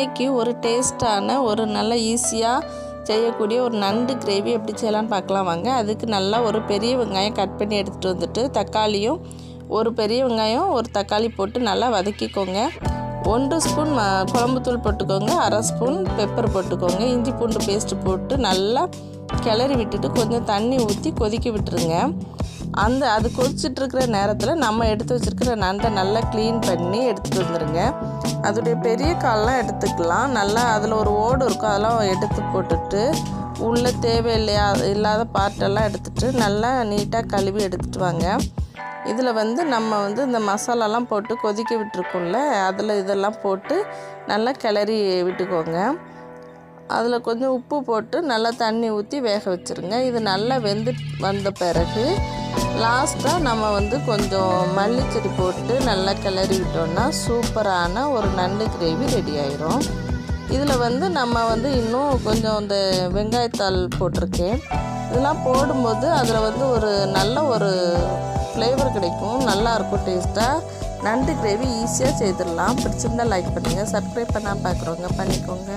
இன்றைக்கி ஒரு டேஸ்ட்டான ஒரு நல்ல ஈஸியாக செய்யக்கூடிய ஒரு நண்டு கிரேவி எப்படி செய்யலாம்னு பார்க்கலாம் வாங்க. அதுக்கு நல்லா ஒரு பெரிய வெங்காயம் கட் பண்ணி எடுத்துகிட்டு வந்துட்டு தக்காளியும் ஒரு பெரிய வெங்காயம் ஒரு தக்காளி போட்டு நல்லா வதக்கிக்கோங்க. ஒன்று ஸ்பூன் ம குழம்புத்தூள் போட்டுக்கோங்க அரை ஸ்பூன் பெப்பர் போட்டுக்கோங்க. இஞ்சி பூண்டு பேஸ்ட்டு போட்டு நல்லா கிளறி விட்டுட்டு கொஞ்சம் தண்ணி ஊற்றி கொதிக்க விட்டுருங்க. அந்த அது கொதிச்சுட்டு இருக்கிற நேரத்தில் நம்ம எடுத்து வச்சுருக்கிற நண்டை நல்லா க்ளீன் பண்ணி எடுத்துகிட்டு வந்துடுங்க அதோடைய பெரிய கால்லாம் எடுத்துக்கலாம். நல்லா அதில் ஒரு ஓடு இருக்கும் அதெல்லாம் எடுத்து போட்டுட்டு உள்ளே தேவையில்லையா இல்லாத பார்ட்டெல்லாம் எடுத்துகிட்டு நல்லா நீட்டாக கழுவி எடுத்துகிட்டு வாங்க. இதில் வந்து நம்ம வந்து இந்த மசாலாலாம் போட்டு கொதிக்க விட்டுருக்கோம்ல அதில் இதெல்லாம் போட்டு நல்லா கிளறி விட்டுக்கோங்க. அதில் கொஞ்சம் உப்பு போட்டு நல்லா தண்ணி ஊற்றி வேக வச்சுருங்க. இது நல்லா வெந்து வந்த பிறகு லாஸ்ட்டாக நம்ம வந்து கொஞ்சம் மல்லிச்செடி போட்டு நல்லா கிளறி விட்டோம்னா சூப்பரான ஒரு நண்டு கிரேவி ரெடி ஆயிரும். இதில் வந்து நம்ம வந்து இன்னும் கொஞ்சம் இந்த வெங்காயத்தாள் போட்டிருக்கேன். இதெல்லாம் போடும்போது அதில் வந்து ஒரு நல்ல ஒரு ஃப்ளேவர் கிடைக்கும். நல்லாயிருக்கும் டேஸ்ட்டாக நண்டு கிரேவி ஈஸியாக செய்திடலாம். பிடிச்சிருந்தால் லைக் பண்ணுங்கள் சப்ஸ்கிரைப் பண்ணால் பார்க்குறவங்க பண்ணிக்கோங்க.